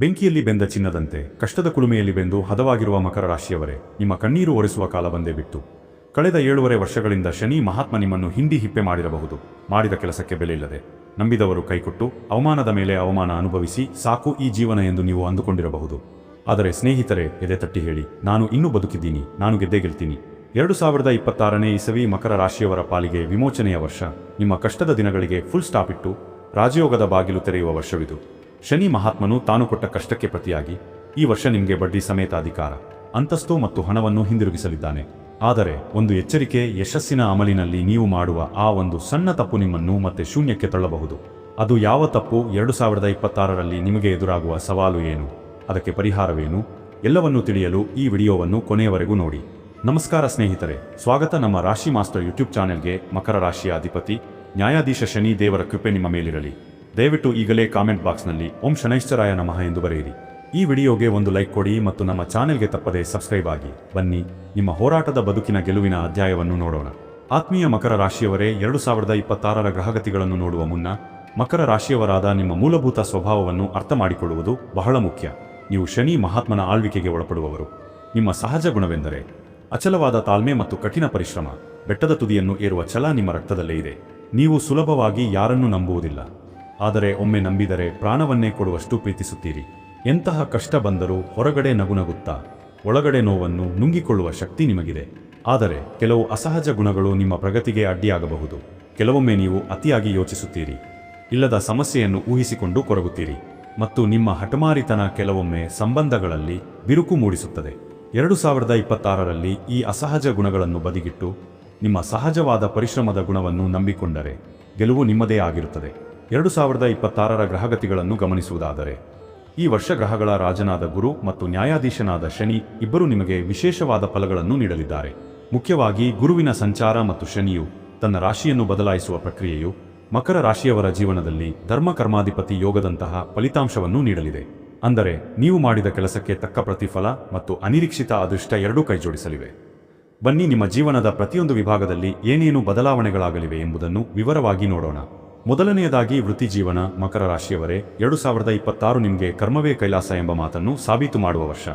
ಬೆಂಕಿಯಲ್ಲಿ ಬೆಂದ ಚಿನ್ನದಂತೆ, ಕಷ್ಟದ ಕುಳುಮೆಯಲ್ಲಿ ಬೆಂದು ಹದವಾಗಿರುವ ಮಕರ ರಾಶಿಯವರೇ, ನಿಮ್ಮ ಕಣ್ಣೀರು ಒರೆಸುವ ಕಾಲ ಬಂದೇ ಬಿಟ್ಟು, ಕಳೆದ ಏಳುವರೆ ವರ್ಷಗಳಿಂದ ಶನಿ ಮಹಾತ್ಮ ನಿಮ್ಮನ್ನು ಹಿಂಡಿ ಹಿಪ್ಪೆ ಮಾಡಿರಬಹುದು. ಮಾಡಿದ ಕೆಲಸಕ್ಕೆ ಬೆಲೆ ಇಲ್ಲದೆ ನಂಬಿದವರು ಕೈಕೊಟ್ಟು, ಅವಮಾನದ ಮೇಲೆ ಅವಮಾನ ಅನುಭವಿಸಿ ಸಾಕು ಈ ಜೀವನ ಎಂದು ನೀವು ಅಂದುಕೊಂಡಿರಬಹುದು. ಆದರೆ ಸ್ನೇಹಿತರೆ, ಎದೆ ತಟ್ಟಿ ಹೇಳಿ, ನಾನು ಇನ್ನೂ ಬದುಕಿದ್ದೀನಿ, ನಾನು ಗೆದ್ದೇ ಗೆಲ್ತೀನಿ. ಎರಡು ಸಾವಿರದ ಇಪ್ಪತ್ತಾರನೇ ಇಸವಿ ಮಕರ ರಾಶಿಯವರ ಪಾಲಿಗೆ ವಿಮೋಚನೆಯ ವರ್ಷ. ನಿಮ್ಮ ಕಷ್ಟದ ದಿನಗಳಿಗೆ ಫುಲ್ ಸ್ಟಾಪ್ ಇಟ್ಟು, ರಾಜಯೋಗದ ಬಾಗಿಲು ತೆರೆಯುವ ವರ್ಷವಿದು. ಶನಿ ಮಹಾತ್ಮನು ತಾನು ಕೊಟ್ಟ ಕಷ್ಟಕ್ಕೆ ಪ್ರತಿಯಾಗಿ, ಈ ವರ್ಷ ನಿಮಗೆ ಬಡ್ಡಿ ಸಮೇತ ಅಧಿಕಾರ ಅಂತಸ್ತು ಮತ್ತು ಹಣವನ್ನು ಹಿಂದಿರುಗಿಸಲಿದ್ದಾನೆ. ಆದರೆ ಒಂದು ಎಚ್ಚರಿಕೆ ಯಶಸ್ಸಿನ ಅಮಲಿನಲ್ಲಿ ನೀವು ಮಾಡುವ ಆ ಒಂದು ಸಣ್ಣ ತಪ್ಪು ನಿಮ್ಮನ್ನು ಮತ್ತೆ ಶೂನ್ಯಕ್ಕೆ ತಳ್ಳಬಹುದು. ಅದು ಯಾವ ತಪ್ಪು ಎರಡು ಸಾವಿರದ ಇಪ್ಪತ್ತಾರರಲ್ಲಿ ನಿಮಗೆ ಎದುರಾಗುವ ಸವಾಲು ಏನು? ಅದಕ್ಕೆ ಪರಿಹಾರವೇನು? ಎಲ್ಲವನ್ನೂ ತಿಳಿಯಲು ಈ ವಿಡಿಯೋವನ್ನು ಕೊನೆಯವರೆಗೂ ನೋಡಿ. ನಮಸ್ಕಾರ ಸ್ನೇಹಿತರೆ, ಸ್ವಾಗತ ನಮ್ಮ ರಾಶಿ ಮಾಸ್ಟರ್ ಯೂಟ್ಯೂಬ್ ಚಾನೆಲ್ಗೆ ಮಕರ ರಾಶಿಯ ಅಧಿಪತಿ, ನ್ಯಾಯಾಧೀಶ ಶನಿ ದೇವರ ಕೃಪೆ ನಿಮ್ಮ ಮೇಲಿರಲಿ. ದಯವಿಟ್ಟು ಈಗಲೇ ಕಾಮೆಂಟ್ ಬಾಕ್ಸ್ನಲ್ಲಿ ಓಂ ಶನೈಶ್ಚರಾಯ ನಮಃ ಎಂದು ಬರೆಯಿರಿ. ಈ ವಿಡಿಯೋಗೆ ಒಂದು ಲೈಕ್ ಕೊಡಿ ಮತ್ತು ನಮ್ಮ ಚಾನೆಲ್ಗೆ ತಪ್ಪದೆ ಸಬ್ಸ್ಕ್ರೈಬ್ ಆಗಿ. ಬನ್ನಿ, ನಿಮ್ಮ ಹೋರಾಟದ ಬದುಕಿನ ಗೆಲುವಿನ ಅಧ್ಯಾಯವನ್ನು ನೋಡೋಣ. ಆತ್ಮೀಯ ಮಕರ ರಾಶಿಯವರೇ, ಎರಡು ಸಾವಿರದ ಇಪ್ಪತ್ತಾರರ ಗ್ರಹಗತಿಗಳನ್ನು ನೋಡುವ ಮುನ್ನ ಮಕರ ರಾಶಿಯವರಾದ ನಿಮ್ಮ ಮೂಲಭೂತ ಸ್ವಭಾವವನ್ನು ಅರ್ಥ ಮಾಡಿಕೊಳ್ಳುವುದು ಬಹಳ ಮುಖ್ಯ. ನೀವು ಶನಿ ಮಹಾತ್ಮನ ಆಳ್ವಿಕೆಗೆ ಒಳಪಡುವವರು. ನಿಮ್ಮ ಸಹಜ ಗುಣವೆಂದರೆ ಅಚಲವಾದ ತಾಳ್ಮೆ ಮತ್ತು ಕಠಿಣ ಪರಿಶ್ರಮ. ಬೆಟ್ಟದ ತುದಿಯನ್ನು ಏರುವ ಛಲ ನಿಮ್ಮ ರಕ್ತದಲ್ಲೇ ಇದೆ. ನೀವು ಸುಲಭವಾಗಿ ಯಾರನ್ನೂ ನಂಬುವುದಿಲ್ಲ. ಆದರೆ ಒಮ್ಮೆ ನಂಬಿದರೆ ಪ್ರಾಣವನ್ನೇ ಕೊಡುವಷ್ಟು ಪ್ರೀತಿಸುತ್ತೀರಿ. ಎಂತಹ ಕಷ್ಟ ಬಂದರೂ ಹೊರಗಡೆ ನಗುನಗುತ್ತಾ, ಒಳಗಡೆ ನೋವನ್ನು ನುಂಗಿಕೊಳ್ಳುವ ಶಕ್ತಿ ನಿಮಗಿದೆ. ಆದರೆ ಕೆಲವು ಅಸಹಜ ಗುಣಗಳು ನಿಮ್ಮ ಪ್ರಗತಿಗೆ ಅಡ್ಡಿಯಾಗಬಹುದು. ಕೆಲವೊಮ್ಮೆ ನೀವು ಅತಿಯಾಗಿ ಯೋಚಿಸುತ್ತೀರಿ. ಇಲ್ಲದ ಸಮಸ್ಯೆಯನ್ನು ಊಹಿಸಿಕೊಂಡು ಕೊರಗುತ್ತೀರಿ. ಮತ್ತು ನಿಮ್ಮ ಹಠಮಾರಿತನ ಕೆಲವೊಮ್ಮೆ ಸಂಬಂಧಗಳಲ್ಲಿ ಬಿರುಕು ಮೂಡಿಸುತ್ತದೆ. ಎರಡು ಸಾವಿರದ ಇಪ್ಪತ್ತಾರರಲ್ಲಿ ಈ ಅಸಹಜ ಗುಣಗಳನ್ನು ಬದಿಗಿಟ್ಟು, ನಿಮ್ಮ ಸಹಜವಾದ ಪರಿಶ್ರಮದ ಗುಣವನ್ನು ನಂಬಿಕೊಂಡರೆ ಗೆಲುವು ನಿಮ್ಮದೇ ಆಗಿರುತ್ತದೆ. ಎರಡು ಸಾವಿರದ ಇಪ್ಪತ್ತಾರರ ಗ್ರಹಗತಿಗಳನ್ನು ಗಮನಿಸುವುದಾದರೆ, ಈ ವರ್ಷ ಗ್ರಹಗಳ ರಾಜನಾದ ಗುರು ಮತ್ತು ನ್ಯಾಯಾಧೀಶನಾದ ಶನಿ ಇಬ್ಬರು ನಿಮಗೆ ವಿಶೇಷವಾದ ಫಲಗಳನ್ನು ನೀಡಲಿದ್ದಾರೆ. ಮುಖ್ಯವಾಗಿ ಗುರುವಿನ ಸಂಚಾರ ಮತ್ತು ಶನಿಯು ತನ್ನ ರಾಶಿಯನ್ನು ಬದಲಾಯಿಸುವ ಪ್ರಕ್ರಿಯೆಯು ಮಕರ ರಾಶಿಯವರ ಜೀವನದಲ್ಲಿ ಧರ್ಮ ಕರ್ಮಾಧಿಪತಿ ಯೋಗದಂತಹ ಫಲಿತಾಂಶವನ್ನು ನೀಡಲಿದೆ. ಅಂದರೆ, ನೀವು ಮಾಡಿದ ಕೆಲಸಕ್ಕೆ ತಕ್ಕ ಪ್ರತಿಫಲ ಮತ್ತು ಅನಿರೀಕ್ಷಿತ ಅದೃಷ್ಟ ಎರಡೂ ಕೈಜೋಡಿಸಲಿವೆ. ಬನ್ನಿ ನಿಮ್ಮ ಜೀವನದ ಪ್ರತಿಯೊಂದು ವಿಭಾಗದಲ್ಲಿ ಏನೇನು ಬದಲಾವಣೆಗಳಾಗಲಿವೆ ಎಂಬುದನ್ನು ವಿವರವಾಗಿ ನೋಡೋಣ. ಮೊದಲನೆಯದಾಗಿ ವೃತ್ತಿ ಜೀವನ ಮಕರ ರಾಶಿಯವರೇ, ಎರಡು ಸಾವಿರದ ಇಪ್ಪತ್ತಾರು ನಿಮಗೆ ಕರ್ಮವೇ ಕೈಲಾಸ ಎಂಬ ಮಾತನ್ನು ಸಾಬೀತು ಮಾಡುವ ವರ್ಷ.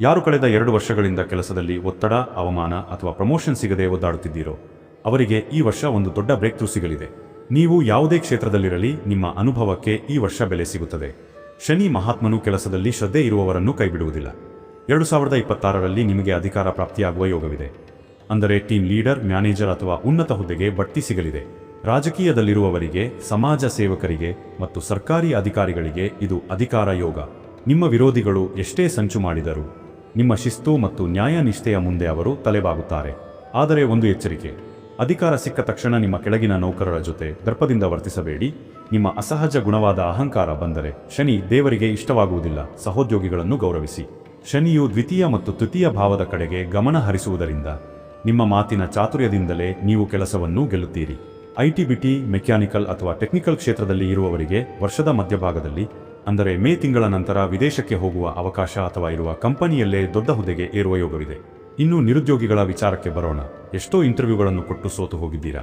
ಯಾರು ಕಳೆದ ಎರಡು ವರ್ಷಗಳಿಂದ ಕೆಲಸದಲ್ಲಿ ಒತ್ತಡ, ಅವಮಾನ ಅಥವಾ ಪ್ರಮೋಷನ್ ಸಿಗದೆ ಒದ್ದಾಡುತ್ತಿದ್ದೀರೋ, ಅವರಿಗೆ ಈ ವರ್ಷ ಒಂದು ದೊಡ್ಡ ಬ್ರೇಕ್ ಥ್ರೂ ಸಿಗಲಿದೆ. ನೀವು ಯಾವುದೇ ಕ್ಷೇತ್ರದಲ್ಲಿರಲಿ, ನಿಮ್ಮ ಅನುಭವಕ್ಕೆ ಈ ವರ್ಷ ಬೆಲೆ ಸಿಗುತ್ತದೆ. ಶನಿ ಮಹಾತ್ಮನು ಕೆಲಸದಲ್ಲಿ ಶ್ರದ್ಧೆ ಇರುವವರನ್ನು ಕೈಬಿಡುವುದಿಲ್ಲ. ಎರಡು ಸಾವಿರದ ಇಪ್ಪತ್ತಾರರಲ್ಲಿ ನಿಮಗೆ ಅಧಿಕಾರ ಪ್ರಾಪ್ತಿಯಾಗುವ ಯೋಗವಿದೆ. ಅಂದರೆ ಟೀಮ್ ಲೀಡರ್, ಮ್ಯಾನೇಜರ್ ಅಥವಾ ಉನ್ನತ ಹುದ್ದೆಗೆ ಬಡ್ತಿ ಸಿಗಲಿದೆ. ರಾಜಕೀಯದಲ್ಲಿರುವವರಿಗೆ, ಸಮಾಜ ಸೇವಕರಿಗೆ ಮತ್ತು ಸರ್ಕಾರಿ ಅಧಿಕಾರಿಗಳಿಗೆ ಇದು ಅಧಿಕಾರ ಯೋಗ. ನಿಮ್ಮ ವಿರೋಧಿಗಳು ಎಷ್ಟೇ ಸಂಚು ಮಾಡಿದರೂ, ನಿಮ್ಮ ಶಿಸ್ತು ಮತ್ತು ನ್ಯಾಯನಿಷ್ಠೆಯ ಮುಂದೆ ಅವರು ತಲೆಬಾಗುತ್ತಾರೆ. ಆದರೆ ಒಂದು ಎಚ್ಚರಿಕೆ. ಅಧಿಕಾರ ಸಿಕ್ಕ ತಕ್ಷಣ ನಿಮ್ಮ ಕೆಳಗಿನ ನೌಕರರ ಜೊತೆ ದರ್ಪದಿಂದ ವರ್ತಿಸಬೇಡಿ. ನಿಮ್ಮ ಅಸಹಜ ಗುಣವಾದ ಅಹಂಕಾರ ಬಂದರೆ ಶನಿ ದೇವರಿಗೆ ಇಷ್ಟವಾಗುವುದಿಲ್ಲ. ಸಹೋದ್ಯೋಗಿಗಳನ್ನು ಗೌರವಿಸಿ. ಶನಿಯು ದ್ವಿತೀಯ ಮತ್ತು ತೃತೀಯ ಭಾವದ ಕಡೆಗೆ ಗಮನ ಹರಿಸುವುದರಿಂದ ನಿಮ್ಮ ಮಾತಿನ ಚಾತುರ್ಯದಿಂದಲೇ ನೀವು ಕೆಲಸವನ್ನು ಗೆಲ್ಲುತ್ತೀರಿ. ಐಟಿ ಬಿಟಿ, ಮೆಕ್ಯಾನಿಕಲ್ ಅಥವಾ ಟೆಕ್ನಿಕಲ್ ಕ್ಷೇತ್ರದಲ್ಲಿ ಇರುವವರಿಗೆ ವರ್ಷದ ಮಧ್ಯಭಾಗದಲ್ಲಿ, ಅಂದರೆ ಮೇ ತಿಂಗಳ ನಂತರ ವಿದೇಶಕ್ಕೆ ಹೋಗುವ ಅವಕಾಶ ಅಥವಾ ಇರುವ ಕಂಪನಿಯಲ್ಲೇ ದೊಡ್ಡ ಹುದ್ದೆಗೆ ಏರುವ ಯೋಗವಿದೆ. ಇನ್ನು ನಿರುದ್ಯೋಗಿಗಳ ವಿಚಾರಕ್ಕೆ ಬರೋಣ. ಎಷ್ಟೋ ಇಂಟರ್ವ್ಯೂಗಳನ್ನು ಕೊಟ್ಟು ಸೋತು ಹೋಗಿದ್ದೀರಾ?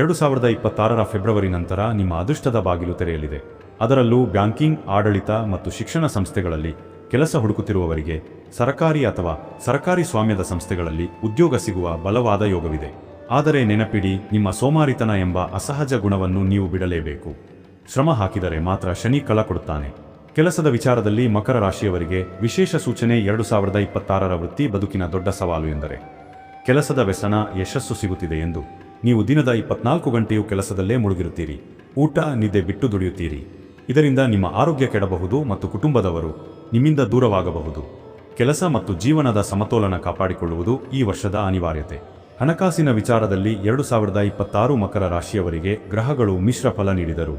ಎರಡು ಸಾವಿರದ ಇಪ್ಪತ್ತಾರರ ಫೆಬ್ರವರಿ ನಂತರ ನಿಮ್ಮ ಅದೃಷ್ಟದ ಬಾಗಿಲು ತೆರೆಯಲಿದೆ. ಅದರಲ್ಲೂ ಬ್ಯಾಂಕಿಂಗ್, ಆಡಳಿತ ಮತ್ತು ಶಿಕ್ಷಣ ಸಂಸ್ಥೆಗಳಲ್ಲಿ ಕೆಲಸ ಹುಡುಕುತ್ತಿರುವವರಿಗೆ ಸರಕಾರಿ ಅಥವಾ ಸರಕಾರಿ ಸ್ವಾಮ್ಯದ ಸಂಸ್ಥೆಗಳಲ್ಲಿ ಉದ್ಯೋಗ ಸಿಗುವ ಬಲವಾದ ಯೋಗವಿದೆ. ಆದರೆ ನೆನಪಿಡಿ, ನಿಮ್ಮ ಸೋಮಾರಿತನ ಎಂಬ ಅಸಹಜ ಗುಣವನ್ನು ನೀವು ಬಿಡಲೇಬೇಕು. ಶ್ರಮ ಹಾಕಿದರೆ ಮಾತ್ರ ಶನಿ ಕಳ ಕೊಡುತ್ತಾನೆ. ಕೆಲಸದ ವಿಚಾರದಲ್ಲಿ ಮಕರ ರಾಶಿಯವರಿಗೆ ವಿಶೇಷ ಸೂಚನೆ ಎರಡು ಸಾವಿರದ ಇಪ್ಪತ್ತಾರರ ವೃತ್ತಿ ಬದುಕಿನ ದೊಡ್ಡ ಸವಾಲು ಎಂದರೆ, ಕೆಲಸದ ವ್ಯಸನ, ಯಶಸ್ಸು ಸಿಗುತ್ತಿದೆ ಎಂದು ನೀವು ದಿನದ ಇಪ್ಪತ್ನಾಲ್ಕು ಗಂಟೆಯೂ ಕೆಲಸದಲ್ಲೇ ಮುಳುಗಿರುತ್ತೀರಿ. ಊಟ, ನಿದ್ದೆ ಬಿಟ್ಟು ದುಡಿಯುತ್ತೀರಿ. ಇದರಿಂದ ನಿಮ್ಮ ಆರೋಗ್ಯ ಕೆಡಬಹುದು ಮತ್ತು ಕುಟುಂಬದವರು ನಿಮ್ಮಿಂದ ದೂರವಾಗಬಹುದು. ಕೆಲಸ ಮತ್ತು ಜೀವನದ ಸಮತೋಲನ ಕಾಪಾಡಿಕೊಳ್ಳುವುದು ಈ ವರ್ಷದ ಅನಿವಾರ್ಯತೆ. ಹಣಕಾಸಿನ ವಿಚಾರದಲ್ಲಿ ಎರಡು ಸಾವಿರದ ಇಪ್ಪತ್ತಾರು ಮಕರ ರಾಶಿಯವರಿಗೆ ಗ್ರಹಗಳು ಮಿಶ್ರ ಫಲ ನೀಡಿದರು.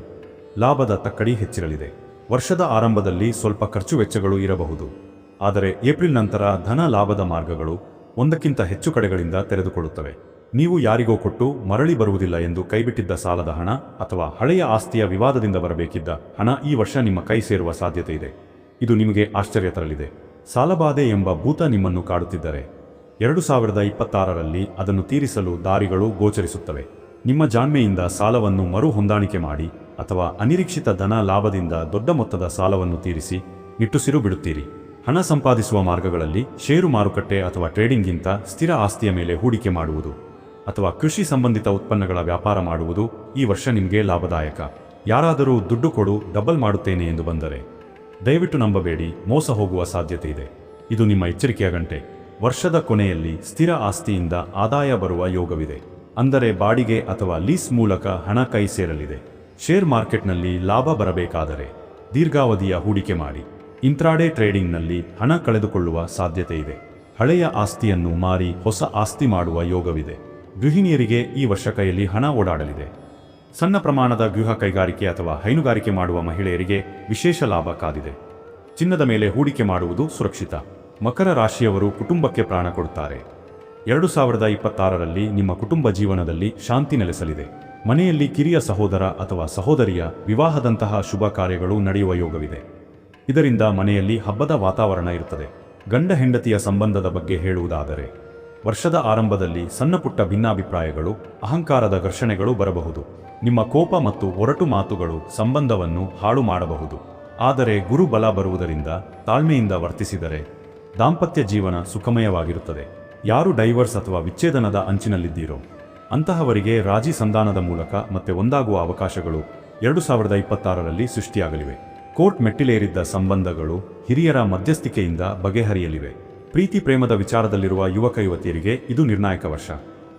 ಲಾಭದ ತಕ್ಕಡಿ ಹೆಚ್ಚಿರಲಿದೆ. ವರ್ಷದ ಆರಂಭದಲ್ಲಿ ಸ್ವಲ್ಪ ಖರ್ಚು ವೆಚ್ಚಗಳು ಇರಬಹುದು. ಆದರೆ ಏಪ್ರಿಲ್ ನಂತರ ಧನ ಲಾಭದ ಮಾರ್ಗಗಳು ಒಂದಕ್ಕಿಂತ ಹೆಚ್ಚು ಕಡೆಗಳಿಂದ ತೆರೆದುಕೊಳ್ಳುತ್ತವೆ. ನೀವು ಯಾರಿಗೋ ಕೊಟ್ಟು ಮರಳಿ ಬರುವುದಿಲ್ಲ ಎಂದು ಕೈಬಿಟ್ಟಿದ್ದ ಸಾಲದ ಹಣ ಅಥವಾ ಹಳೆಯ ಆಸ್ತಿಯ ವಿವಾದದಿಂದ ಬರಬೇಕಿದ್ದ ಹಣ ಈ ವರ್ಷ ನಿಮ್ಮ ಕೈ ಸೇರುವ ಸಾಧ್ಯತೆ ಇದೆ. ಇದು ನಿಮಗೆ ಆಶ್ಚರ್ಯ ತರಲಿದೆ. ಸಾಲಬಾಧೆ ಎಂಬ ಭೂತ ನಿಮ್ಮನ್ನು ಕಾಡುತ್ತಿದ್ದರೆ ಎರಡು ಸಾವಿರದ ಇಪ್ಪತ್ತಾರರಲ್ಲಿ ಅದನ್ನು ತೀರಿಸಲು ದಾರಿಗಳು ಗೋಚರಿಸುತ್ತವೆ. ನಿಮ್ಮ ಜಾಣ್ಮೆಯಿಂದ ಸಾಲವನ್ನು ಮರು ಹೊಂದಾಣಿಕೆ ಮಾಡಿ ಅಥವಾ ಅನಿರೀಕ್ಷಿತ ಧನ ಲಾಭದಿಂದ ದೊಡ್ಡ ಮೊತ್ತದ ಸಾಲವನ್ನು ತೀರಿಸಿ ನಿಟ್ಟುಸಿರು ಬಿಡುತ್ತೀರಿ. ಹಣ ಸಂಪಾದಿಸುವ ಮಾರ್ಗಗಳಲ್ಲಿ ಷೇರು ಮಾರುಕಟ್ಟೆ ಅಥವಾ ಟ್ರೇಡಿಂಗ್ಗಿಂತ ಸ್ಥಿರ ಆಸ್ತಿಯ ಮೇಲೆ ಹೂಡಿಕೆ ಮಾಡುವುದು ಅಥವಾ ಕೃಷಿ ಸಂಬಂಧಿತ ಉತ್ಪನ್ನಗಳ ವ್ಯಾಪಾರ ಮಾಡುವುದು ಈ ವರ್ಷ ನಿಮಗೆ ಲಾಭದಾಯಕ. ಯಾರಾದರೂ ದುಡ್ಡು ಕೊಡು ಡಬಲ್ ಮಾಡುತ್ತೇನೆ ಎಂದು ಬಂದರೆ ದಯವಿಟ್ಟು ನಂಬಬೇಡಿ, ಮೋಸ ಹೋಗುವ ಸಾಧ್ಯತೆ ಇದೆ. ಇದು ನಿಮ್ಮ ಎಚ್ಚರಿಕೆಯ ಗಂಟೆ. ವರ್ಷದ ಕೊನೆಯಲ್ಲಿ ಸ್ಥಿರ ಆಸ್ತಿಯಿಂದ ಆದಾಯ ಬರುವ ಯೋಗವಿದೆ. ಅಂದರೆ ಬಾಡಿಗೆ ಅಥವಾ ಲೀಸ್ ಮೂಲಕ ಹಣ ಕೈ ಸೇರಲಿದೆ. ಶೇರ್ ಮಾರ್ಕೆಟ್ನಲ್ಲಿ ಲಾಭ ಬರಬೇಕಾದರೆ ದೀರ್ಘಾವಧಿಯ ಹೂಡಿಕೆ ಮಾಡಿ. ಇಂಟ್ರಾಡೇ ಟ್ರೇಡಿಂಗ್ನಲ್ಲಿ ಹಣ ಕಳೆದುಕೊಳ್ಳುವ ಸಾಧ್ಯತೆ ಇದೆ. ಹಳೆಯ ಆಸ್ತಿಯನ್ನು ಮಾರಿ ಹೊಸ ಆಸ್ತಿ ಮಾಡುವ ಯೋಗವಿದೆ. ಗೃಹಿಣಿಯರಿಗೆ ಈ ವರ್ಷ ಕೈಯಲ್ಲಿ ಹಣ ಓಡಾಡಲಿದೆ. ಸಣ್ಣ ಪ್ರಮಾಣದ ಗೃಹ ಕೈಗಾರಿಕೆ ಅಥವಾ ಹೈನುಗಾರಿಕೆ ಮಾಡುವ ಮಹಿಳೆಯರಿಗೆ ವಿಶೇಷ ಲಾಭ ಕಾದಿದೆ. ಚಿನ್ನದ ಮೇಲೆ ಹೂಡಿಕೆ ಮಾಡುವುದು ಸುರಕ್ಷಿತ. ಮಕರ ರಾಶಿಯವರು ಕುಟುಂಬಕ್ಕೆ ಪ್ರಾಣ ಕೊಡುತ್ತಾರೆ. ಎರಡು ಸಾವಿರದ ಇಪ್ಪತ್ತಾರರಲ್ಲಿ ನಿಮ್ಮ ಕುಟುಂಬ ಜೀವನದಲ್ಲಿ ಶಾಂತಿ ನೆಲೆಸಲಿದೆ. ಮನೆಯಲ್ಲಿ ಕಿರಿಯ ಸಹೋದರ ಅಥವಾ ಸಹೋದರಿಯ ವಿವಾಹದಂತಹ ಶುಭ ಕಾರ್ಯಗಳು ನಡೆಯುವ ಯೋಗವಿದೆ. ಇದರಿಂದ ಮನೆಯಲ್ಲಿ ಹಬ್ಬದ ವಾತಾವರಣ ಇರುತ್ತದೆ. ಗಂಡ ಹೆಂಡತಿಯ ಸಂಬಂಧದ ಬಗ್ಗೆ ಹೇಳುವುದಾದರೆ, ವರ್ಷದ ಆರಂಭದಲ್ಲಿ ಸಣ್ಣಪುಟ್ಟ ಭಿನ್ನಾಭಿಪ್ರಾಯಗಳು, ಅಹಂಕಾರದ ಘರ್ಷಣೆಗಳು ಬರಬಹುದು. ನಿಮ್ಮ ಕೋಪ ಮತ್ತು ಒರಟು ಮಾತುಗಳು ಸಂಬಂಧವನ್ನು ಹಾಳು ಮಾಡಬಹುದು. ಆದರೆ ಗುರು ಬಲ ಬರುವುದರಿಂದ ತಾಳ್ಮೆಯಿಂದ ವರ್ತಿಸಿದರೆ ದಾಂಪತ್ಯ ಜೀವನ ಸುಖಮಯವಾಗಿರುತ್ತದೆ. ಯಾರು ಡೈವರ್ಸ್ ಅಥವಾ ವಿಚ್ಛೇದನದ ಅಂಚಿನಲ್ಲಿದ್ದೀರೋ, ಅಂತಹವರಿಗೆ ರಾಜಿ ಸಂಧಾನದ ಮೂಲಕ ಮತ್ತೆ ಒಂದಾಗುವ ಅವಕಾಶಗಳು ಎರಡು ಸಾವಿರದ ಇಪ್ಪತ್ತಾರರಲ್ಲಿ ಸೃಷ್ಟಿಯಾಗಲಿವೆ. ಕೋರ್ಟ್ ಮೆಟ್ಟಿಲೇರಿದ್ದ ಸಂಬಂಧಗಳು ಹಿರಿಯರ ಮಧ್ಯಸ್ಥಿಕೆಯಿಂದ ಬಗೆಹರಿಯಲಿವೆ. ಪ್ರೀತಿ ಪ್ರೇಮದ ವಿಚಾರದಲ್ಲಿರುವ ಯುವಕ ಯುವತಿಯರಿಗೆ ಇದು ನಿರ್ಣಾಯಕ ವರ್ಷ.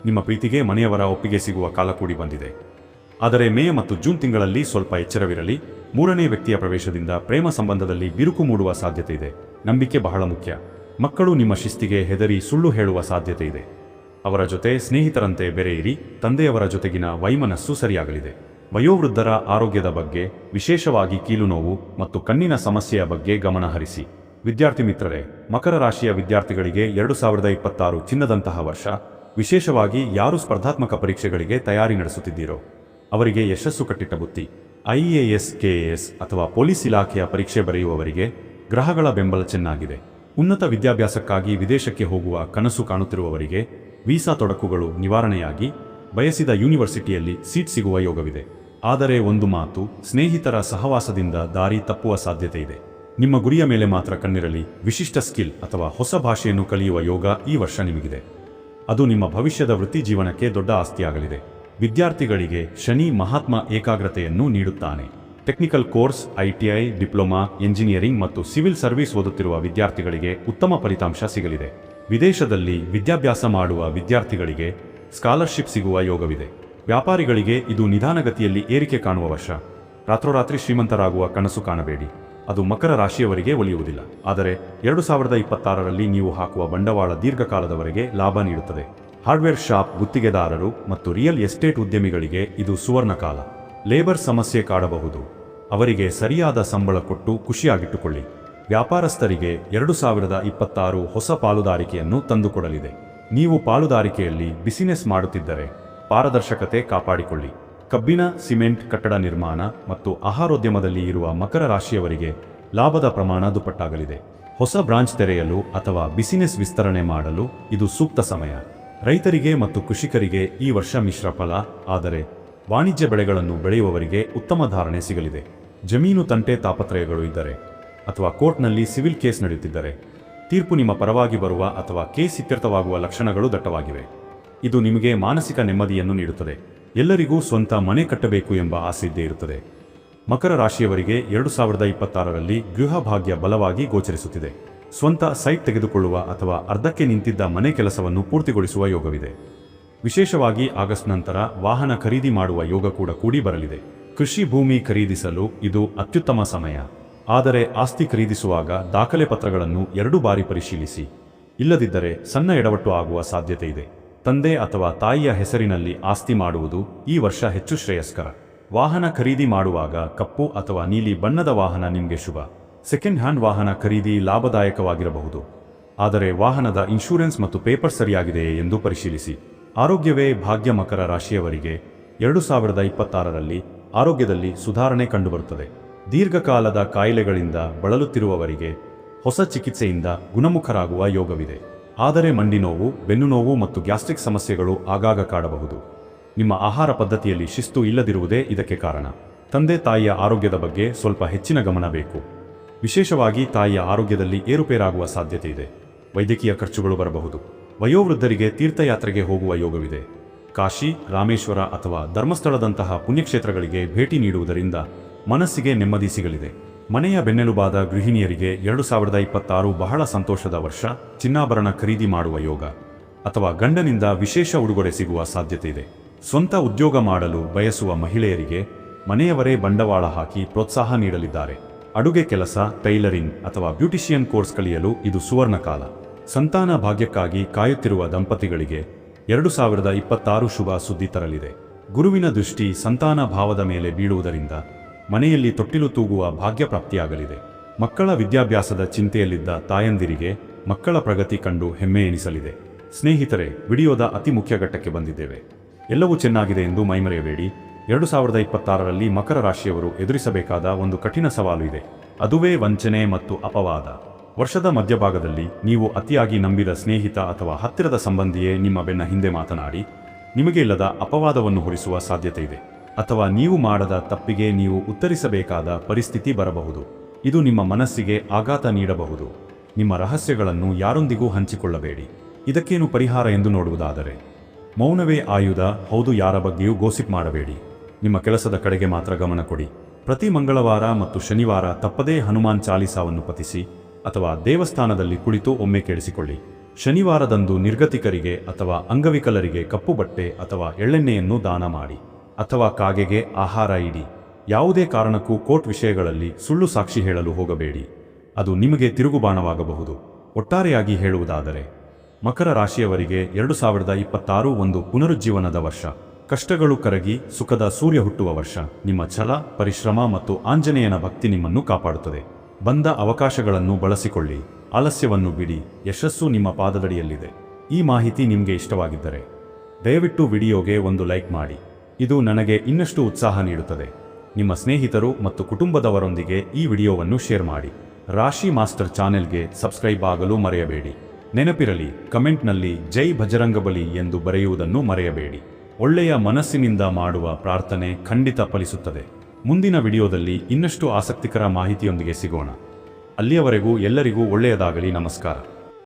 ನಿಮ್ಮ ಪ್ರೀತಿಗೆ ಮನೆಯವರ ಒಪ್ಪಿಗೆ ಸಿಗುವ ಕಾಲ ಕೂಡಿ ಬಂದಿದೆ. ಆದರೆ ಮೇ ಮತ್ತು ಜೂನ್ ತಿಂಗಳಲ್ಲಿ ಸ್ವಲ್ಪ ಎಚ್ಚರವಿರಲಿ. ಮೂರನೇ ವ್ಯಕ್ತಿಯ ಪ್ರವೇಶದಿಂದ ಪ್ರೇಮ ಸಂಬಂಧದಲ್ಲಿ ಬಿರುಕು ಮೂಡುವ ಸಾಧ್ಯತೆ ಇದೆ. ನಂಬಿಕೆ ಬಹಳ ಮುಖ್ಯ. ಮಕ್ಕಳು ನಿಮ್ಮ ಶಿಸ್ತಿಗೆ ಹೆದರಿ ಸುಳ್ಳು ಹೇಳುವ ಸಾಧ್ಯತೆ ಇದೆ. ಅವರ ಜೊತೆ ಸ್ನೇಹಿತರಂತೆ ಬೆರೆಯಿರಿ, ತಂದೆಯವರ ಜೊತೆಗಿನ ವೈಮನಸ್ಸು ಸರಿಯಾಗಲಿದೆ. ವಯೋವೃದ್ಧರ ಆರೋಗ್ಯದ ಬಗ್ಗೆ, ವಿಶೇಷವಾಗಿ ಕೀಲು ನೋವು ಮತ್ತು ಕಣ್ಣಿನ ಸಮಸ್ಯೆಯ ಬಗ್ಗೆ ಗಮನಹರಿಸಿ ವಿದ್ಯಾರ್ಥಿ ಮಿತ್ರರೇ, ಮಕರ ರಾಶಿಯ ವಿದ್ಯಾರ್ಥಿಗಳಿಗೆ ಎರಡು ಸಾವಿರದ ಇಪ್ಪತ್ತಾರು ಚಿನ್ನದಂತಹ ವರ್ಷ. ವಿಶೇಷವಾಗಿ ಯಾರು ಸ್ಪರ್ಧಾತ್ಮಕ ಪರೀಕ್ಷೆಗಳಿಗೆ ತಯಾರಿ ನಡೆಸುತ್ತಿದ್ದೀರೋ, ಅವರಿಗೆ ಯಶಸ್ಸು ಕಟ್ಟಿಟ್ಟ ಬುತ್ತಿ. ಐಎಎಸ್ ಕೆಎಎಸ್ ಅಥವಾ ಪೊಲೀಸ್ ಇಲಾಖೆಯ ಪರೀಕ್ಷೆ ಬರೆಯುವವರಿಗೆ ಗ್ರಹಗಳ ಬೆಂಬಲ ಚೆನ್ನಾಗಿದೆ. ಉನ್ನತ ವಿದ್ಯಾಭ್ಯಾಸಕ್ಕಾಗಿ ವಿದೇಶಕ್ಕೆ ಹೋಗುವ ಕನಸು ಕಾಣುತ್ತಿರುವವರಿಗೆ ವೀಸಾ ತೊಡಕುಗಳು ನಿವಾರಣೆಯಾಗಿ ಬಯಸಿದ ಯೂನಿವರ್ಸಿಟಿಯಲ್ಲಿ ಸೀಟ್ ಸಿಗುವ ಯೋಗವಿದೆ. ಆದರೆ ಒಂದು ಮಾತು, ಸ್ನೇಹಿತರ ಸಹವಾಸದಿಂದ ದಾರಿ ತಪ್ಪುವ ಸಾಧ್ಯತೆ ಇದೆ ನಿಮ್ಮ ಗುರಿಯ ಮೇಲೆ ಮಾತ್ರ ಕಣ್ಣಿರಲಿ, ವಿಶಿಷ್ಟ ಸ್ಕಿಲ್ ಅಥವಾ ಹೊಸ ಭಾಷೆಯನ್ನು ಕಲಿಯುವ ಯೋಗ ಈ ವರ್ಷ ನಿಮಗಿದೆ. ಅದು ನಿಮ್ಮ ಭವಿಷ್ಯದ ವೃತ್ತಿ ಜೀವನಕ್ಕೆ ದೊಡ್ಡ ಆಸ್ತಿಯಾಗಲಿದೆ. ವಿದ್ಯಾರ್ಥಿಗಳಿಗೆ ಶನಿ ಮಹಾತ್ಮ ಏಕಾಗ್ರತೆಯನ್ನು ನೀಡುತ್ತಾನೆ. Technical course ITI diploma, engineering ಮತ್ತು ಸಿವಿಲ್ ಸರ್ವಿಸ್ ಓದುತ್ತಿರುವ ವಿದ್ಯಾರ್ಥಿಗಳಿಗೆ ಉತ್ತಮ ಫಲಿತಾಂಶ ಸಿಗಲಿದೆ. ವಿದೇಶದಲ್ಲಿ ವಿದ್ಯಾಭ್ಯಾಸ ಮಾಡುವ ವಿದ್ಯಾರ್ಥಿಗಳಿಗೆ ಸ್ಕಾಲರ್ಶಿಪ್ ಸಿಗುವ ಯೋಗವಿದೆ. ವ್ಯಾಪಾರಿಗಳಿಗೆ ಇದು ನಿಧಾನಗತಿಯಲ್ಲಿ ಏರಿಕೆ ಕಾಣುವ ವರ್ಷ. ರಾತ್ರೋರಾತ್ರಿ ಶ್ರೀಮಂತರಾಗುವ ಕನಸು ಕಾಣಬೇಡಿ. ಅದು ಮಕರ ರಾಶಿಯವರಿಗೆ ಒಲಿಯುವುದಿಲ್ಲ. ಆದರೆ ಎರಡು ಸಾವಿರದ ಇಪ್ಪತ್ತಾರರಲ್ಲಿ ನೀವು ಹಾಕುವ ಬಂಡವಾಳ ದೀರ್ಘಕಾಲದವರೆಗೆ ಲಾಭ ನೀಡುತ್ತದೆ. ಹಾರ್ಡ್ವೇರ್ ಶಾಪ್ ಗುತ್ತಿಗೆದಾರರು ಮತ್ತು ರಿಯಲ್ ಎಸ್ಟೇಟ್ ಉದ್ಯಮಿಗಳಿಗೆ ಇದು ಸುವರ್ಣ ಕಾಲ. ಲೇಬರ್ ಸಮಸ್ಯೆ ಕಾಡಬಹುದು. ಅವರಿಗೆ ಸರಿಯಾದ ಸಂಬಳ ಕೊಟ್ಟು ಖುಷಿಯಾಗಿಟ್ಟುಕೊಳ್ಳಿ. ವ್ಯಾಪಾರಸ್ಥರಿಗೆ ಎರಡು ಸಾವಿರದ ಇಪ್ಪತ್ತಾರು ಹೊಸ ಪಾಲುದಾರಿಕೆಯನ್ನು ತಂದುಕೊಡಲಿದೆ. ನೀವು ಪಾಲುದಾರಿಕೆಯಲ್ಲಿ ಬಿಸಿನೆಸ್ ಮಾಡುತ್ತಿದ್ದರೆ ಪಾರದರ್ಶಕತೆ ಕಾಪಾಡಿಕೊಳ್ಳಿ. ಕಬ್ಬಿನ, ಸಿಮೆಂಟ್, ಕಟ್ಟಡ ನಿರ್ಮಾಣ ಮತ್ತು ಆಹಾರೋದ್ಯಮದಲ್ಲಿ ಇರುವ ಮಕರ ರಾಶಿಯವರಿಗೆ ಲಾಭದ ಪ್ರಮಾಣ ದುಪ್ಪಟ್ಟಾಗಲಿದೆ. ಹೊಸ ಬ್ರಾಂಚ್ ತೆರೆಯಲು ಅಥವಾ ಬಿಸಿನೆಸ್ ವಿಸ್ತರಣೆ ಮಾಡಲು ಇದು ಸೂಕ್ತ ಸಮಯ. ರೈತರಿಗೆ ಮತ್ತು ಕೃಷಿಕರಿಗೆ ಈ ವರ್ಷ ಮಿಶ್ರ ಫಲ, ಆದರೆ ವಾಣಿಜ್ಯ ಬೆಳೆಗಳನ್ನು ಬೆಳೆಯುವವರಿಗೆ ಉತ್ತಮ ಧಾರಣೆ ಸಿಗಲಿದೆ. ಜಮೀನು ತಂಟೆ ತಾಪತ್ರಯಗಳು ಇದ್ದರೆ ಅಥವಾ ಕೋರ್ಟ್ನಲ್ಲಿ ಸಿವಿಲ್ ಕೇಸ್ ನಡೆಯುತ್ತಿದ್ದರೆ ತೀರ್ಪು ನಿಮ್ಮ ಪರವಾಗಿ ಬರುವ ಅಥವಾ ಕೇಸ್ ಇತ್ಯರ್ಥವಾಗುವ ಲಕ್ಷಣಗಳು ದಟ್ಟವಾಗಿವೆ. ಇದು ನಿಮಗೆ ಮಾನಸಿಕ ನೆಮ್ಮದಿಯನ್ನು ನೀಡುತ್ತದೆ. ಎಲ್ಲರಿಗೂ ಸ್ವಂತ ಮನೆ ಕಟ್ಟಬೇಕು ಎಂಬ ಆಸೆ ಇದ್ದೇ ಇರುತ್ತದೆ. ಮಕರ ರಾಶಿಯವರಿಗೆ ಎರಡು ಸಾವಿರದ ಇಪ್ಪತ್ತಾರರಲ್ಲಿ ಗೃಹ ಭಾಗ್ಯ ಬಲವಾಗಿ ಗೋಚರಿಸುತ್ತಿದೆ. ಸ್ವಂತ ಸೈಟ್ ತೆಗೆದುಕೊಳ್ಳುವ ಅಥವಾ ಅರ್ಧಕ್ಕೆ ನಿಂತಿದ್ದ ಮನೆ ಕೆಲಸವನ್ನು ಪೂರ್ತಿಗೊಳಿಸುವ ಯೋಗವಿದೆ. ವಿಶೇಷವಾಗಿ ಆಗಸ್ಟ್ ನಂತರ ವಾಹನ ಖರೀದಿ ಮಾಡುವ ಯೋಗ ಕೂಡ ಕೂಡಿ ಬರಲಿದೆ. ಕೃಷಿ ಭೂಮಿ ಖರೀದಿಸಲು ಇದು ಅತ್ಯುತ್ತಮ ಸಮಯ. ಆದರೆ ಆಸ್ತಿ ಖರೀದಿಸುವಾಗ ದಾಖಲೆ ಪತ್ರಗಳನ್ನು ಎರಡು ಬಾರಿ ಪರಿಶೀಲಿಸಿ. ಇಲ್ಲದಿದ್ದರೆ ಸಣ್ಣ ಎಡವಟ್ಟು ಆಗುವ ಸಾಧ್ಯತೆ ಇದೆ. ತಂದೆ ಅಥವಾ ತಾಯಿಯ ಹೆಸರಿನಲ್ಲಿ ಆಸ್ತಿ ಮಾಡುವುದು ಈ ವರ್ಷ ಹೆಚ್ಚು ಶ್ರೇಯಸ್ಕರ. ವಾಹನ ಖರೀದಿ ಮಾಡುವಾಗ ಕಪ್ಪು ಅಥವಾ ನೀಲಿ ಬಣ್ಣದ ವಾಹನ ನಿಮಗೆ ಶುಭ. ಸೆಕೆಂಡ್ ಹ್ಯಾಂಡ್ ವಾಹನ ಖರೀದಿ ಲಾಭದಾಯಕವಾಗಿರಬಹುದು. ಆದರೆ ವಾಹನದ ಇನ್ಶೂರೆನ್ಸ್ ಮತ್ತು ಪೇಪರ್ ಸರಿಯಾಗಿದೆಯೇ ಎಂದು ಪರಿಶೀಲಿಸಿ. ಆರೋಗ್ಯವೇ ಭಾಗ್ಯ ಮಕರ ರಾಶಿಯವರಿಗೆ ಎರಡು ಸಾವಿರದ ಇಪ್ಪತ್ತಾರರಲ್ಲಿ ಆರೋಗ್ಯದಲ್ಲಿ ಸುಧಾರಣೆ ಕಂಡುಬರುತ್ತದೆ. ದೀರ್ಘಕಾಲದ ಕಾಯಿಲೆಗಳಿಂದ ಬಳಲುತ್ತಿರುವವರಿಗೆ ಹೊಸ ಚಿಕಿತ್ಸೆಯಿಂದ ಗುಣಮುಖರಾಗುವ ಯೋಗವಿದೆ. ಆದರೆ ಮಂಡಿ ನೋವು, ಬೆನ್ನು ನೋವು ಮತ್ತು ಗ್ಯಾಸ್ಟ್ರಿಕ್ ಸಮಸ್ಯೆಗಳು ಆಗಾಗ ಕಾಡಬಹುದು. ನಿಮ್ಮ ಆಹಾರ ಪದ್ಧತಿಯಲ್ಲಿ ಶಿಸ್ತು ಇಲ್ಲದಿರುವುದೇ ಇದಕ್ಕೆ ಕಾರಣ. ತಂದೆ ತಾಯಿಯ ಆರೋಗ್ಯದ ಬಗ್ಗೆ ಸ್ವಲ್ಪ ಹೆಚ್ಚಿನ ಗಮನ ಬೇಕು. ವಿಶೇಷವಾಗಿ ತಾಯಿಯ ಆರೋಗ್ಯದಲ್ಲಿ ಏರುಪೇರಾಗುವ ಸಾಧ್ಯತೆ ಇದೆ. ವೈದ್ಯಕೀಯ ಖರ್ಚುಗಳು ಬರಬಹುದು. ವಯೋವೃದ್ಧರಿಗೆ ತೀರ್ಥಯಾತ್ರೆಗೆ ಹೋಗುವ ಯೋಗವಿದೆ. ಕಾಶಿ, ರಾಮೇಶ್ವರ ಅಥವಾ ಧರ್ಮಸ್ಥಳದಂತಹ ಪುಣ್ಯಕ್ಷೇತ್ರಗಳಿಗೆ ಭೇಟಿ ನೀಡುವುದರಿಂದ ಮನಸ್ಸಿಗೆ ನೆಮ್ಮದಿ ಸಿಗಲಿದೆ. ಮನೆಯ ಬೆನ್ನೆಲುಬಾದ ಗೃಹಿಣಿಯರಿಗೆ ಎರಡು ಸಾವಿರದ ಇಪ್ಪತ್ತಾರು ಬಹಳ ಸಂತೋಷದ ವರ್ಷ, ಚಿನ್ನಾಭರಣ ಖರೀದಿ ಮಾಡುವ ಯೋಗ ಅಥವಾ ಗಂಡನಿಂದ ವಿಶೇಷ ಉಡುಗೊರೆ ಸಿಗುವ ಸಾಧ್ಯತೆ ಇದೆ. ಸ್ವಂತ ಉದ್ಯೋಗ ಮಾಡಲು ಬಯಸುವ ಮಹಿಳೆಯರಿಗೆ ಮನೆಯವರೇ ಬಂಡವಾಳ ಹಾಕಿ ಪ್ರೋತ್ಸಾಹ ನೀಡಲಿದ್ದಾರೆ. ಅಡುಗೆ ಕೆಲಸ, ಟೈಲರಿಂಗ್ ಅಥವಾ ಬ್ಯೂಟಿಷಿಯನ್ ಕೋರ್ಸ್ ಕಲಿಯಲು ಇದು ಸುವರ್ಣ ಕಾಲ ಸಂತಾನ ಭಾಗ್ಯಕ್ಕಾಗಿ ಕಾಯುತ್ತಿರುವ ದಂಪತಿಗಳಿಗೆ ಎರಡು ಸಾವಿರದ ಇಪ್ಪತ್ತಾರು ಶುಭ ಸುದ್ದಿ ತರಲಿದೆ. ಗುರುವಿನ ದೃಷ್ಟಿ ಸಂತಾನ ಭಾವದ ಮೇಲೆ ಬೀಳುವುದರಿಂದ ಮನೆಯಲ್ಲಿ ತೊಟ್ಟಿಲು ತೂಗುವ ಭಾಗ್ಯ ಪ್ರಾಪ್ತಿಯಾಗಲಿದೆ ಮಕ್ಕಳ ವಿದ್ಯಾಭ್ಯಾಸದ ಚಿಂತೆಯಲ್ಲಿದ್ದ ತಾಯಂದಿರಿಗೆ ಮಕ್ಕಳ ಪ್ರಗತಿ ಕಂಡು ಹೆಮ್ಮೆ ಎನಿಸಲಿದೆ. ಸ್ನೇಹಿತರೆ, ವಿಡಿಯೋದ ಅತಿ ಮುಖ್ಯ ಘಟ್ಟಕ್ಕೆ ಬಂದಿದ್ದೇವೆ. ಎಲ್ಲವೂ ಚೆನ್ನಾಗಿದೆ ಎಂದು ಮೈಮರೆಯಬೇಡಿ. ಎರಡು ಸಾವಿರದ ಇಪ್ಪತ್ತಾರರಲ್ಲಿ ಮಕರ ರಾಶಿಯವರು ಎದುರಿಸಬೇಕಾದ ಒಂದು ಕಠಿಣ ಸವಾಲು ಇದೆ. ಅದುವೇ ವಂಚನೆ ಮತ್ತು ಅಪವಾದ. ವರ್ಷದ ಮಧ್ಯಭಾಗದಲ್ಲಿ ನೀವು ಅತಿಯಾಗಿ ನಂಬಿದ ಸ್ನೇಹಿತ ಅಥವಾ ಹತ್ತಿರದ ಸಂಬಂಧಿಯೇ ನಿಮ್ಮ ಬೆನ್ನ ಹಿಂದೆ ಮಾತನಾಡಿ, ನಿಮಗೆ ಇಲ್ಲದ ಅಪವಾದವನ್ನು ಹೊರಿಸುವ ಸಾಧ್ಯತೆ ಇದೆ. ಅಥವಾ ನೀವು ಮಾಡದ ತಪ್ಪಿಗೆ ನೀವು ಉತ್ತರಿಸಬೇಕಾದ ಪರಿಸ್ಥಿತಿ ಬರಬಹುದು. ಇದು ನಿಮ್ಮ ಮನಸ್ಸಿಗೆ ಆಘಾತ ನೀಡಬಹುದು. ನಿಮ್ಮ ರಹಸ್ಯಗಳನ್ನು ಯಾರೊಂದಿಗೂ ಹಂಚಿಕೊಳ್ಳಬೇಡಿ. ಇದಕ್ಕೇನು ಪರಿಹಾರ ಎಂದು ನೋಡುವುದಾದರೆ, ಮೌನವೇ ಆಯುಧ, ಹೌದು ಯಾರ ಬಗ್ಗೆಯೂ ಗೋಸಿಪ್ ಮಾಡಬೇಡಿ. ನಿಮ್ಮ ಕೆಲಸದ ಕಡೆಗೆ ಮಾತ್ರ ಗಮನ ಕೊಡಿ. ಪ್ರತಿ ಮಂಗಳವಾರ ಮತ್ತು ಶನಿವಾರ ತಪ್ಪದೇ ಹನುಮಾನ್ ಚಾಲಿಸಾವನ್ನು ಪತಿಸಿ ಅಥವಾ ದೇವಸ್ಥಾನದಲ್ಲಿ ಕುಳಿತು ಒಮ್ಮೆ ಕೇಳಿಸಿಕೊಳ್ಳಿ. ಶನಿವಾರದಂದು ನಿರ್ಗತಿಕರಿಗೆ ಅಥವಾ ಅಂಗವಿಕಲರಿಗೆ ಕಪ್ಪು ಬಟ್ಟೆ ಅಥವಾ ಎಳ್ಳೆಣ್ಣೆಯನ್ನು ದಾನ ಮಾಡಿ ಅಥವಾ ಕಾಗೆಗೆ ಆಹಾರ ಇಡಿ. ಯಾವುದೇ ಕಾರಣಕ್ಕೂ ಕೋರ್ಟ್ ವಿಷಯಗಳಲ್ಲಿ ಸುಳ್ಳು ಸಾಕ್ಷಿ ಹೇಳಲು ಹೋಗಬೇಡಿ. ಅದು ನಿಮಗೆ ತಿರುಗುಬಾಣವಾಗಬಹುದು. ಒಟ್ಟಾರೆಯಾಗಿ ಹೇಳುವುದಾದರೆ, ಮಕರ ರಾಶಿಯವರಿಗೆ ಎರಡು ಸಾವಿರದ ಇಪ್ಪತ್ತಾರು ಒಂದು ಪುನರುಜ್ಜೀವನದ ವರ್ಷ. ಕಷ್ಟಗಳು ಕರಗಿ ಸುಖದ ಸೂರ್ಯ ಹುಟ್ಟುವ ವರ್ಷ. ನಿಮ್ಮ ಛಲ, ಪರಿಶ್ರಮ ಮತ್ತು ಆಂಜನೇಯನ ಭಕ್ತಿ ನಿಮ್ಮನ್ನು ಕಾಪಾಡುತ್ತದೆ. ಬಂದ ಅವಕಾಶಗಳನ್ನು ಬಳಸಿಕೊಳ್ಳಿ. ಆಲಸ್ಯವನ್ನು ಬಿಡಿ. ಯಶಸ್ಸು ನಿಮ್ಮ ಪಾದದಡಿಯಲ್ಲಿದೆ. ಈ ಮಾಹಿತಿ ನಿಮಗೆ ಇಷ್ಟವಾಗಿದ್ದರೆ, ದಯವಿಟ್ಟು ವಿಡಿಯೋಗೆ ಒಂದು ಲೈಕ್ ಮಾಡಿ. ಇದು ನನಗೆ ಇನ್ನಷ್ಟು ಉತ್ಸಾಹ ನೀಡುತ್ತದೆ. ನಿಮ್ಮ ಸ್ನೇಹಿತರು ಮತ್ತು ಕುಟುಂಬದವರೊಂದಿಗೆ ಈ ವಿಡಿಯೋವನ್ನು ಶೇರ್ ಮಾಡಿ. ರಾಶಿ ಮಾಸ್ಟರ್ ಚಾನೆಲ್ಗೆ ಸಬ್ಸ್ಕ್ರೈಬ್ ಆಗಲು ಮರೆಯಬೇಡಿ. ನೆನಪಿರಲಿ, ಕಮೆಂಟ್ನಲ್ಲಿ ಜೈ ಭಜರಂಗಬಲಿ ಎಂದು ಬರೆಯುವುದನ್ನು ಮರೆಯಬೇಡಿ. ಒಳ್ಳೆಯ ಮನಸ್ಸಿನಿಂದ ಮಾಡುವ ಪ್ರಾರ್ಥನೆ ಖಂಡಿತ ಫಲಿಸುತ್ತದೆ. ಮುಂದಿನ ವಿಡಿಯೋದಲ್ಲಿ ಇನ್ನಷ್ಟು ಆಸಕ್ತಿಕರ ಮಾಹಿತಿಯೊಂದಿಗೆ ಸಿಗೋಣ. ಅಲ್ಲಿಯವರೆಗೂ ಎಲ್ಲರಿಗೂ ಒಳ್ಳೆಯದಾಗಲಿ. ನಮಸ್ಕಾರ.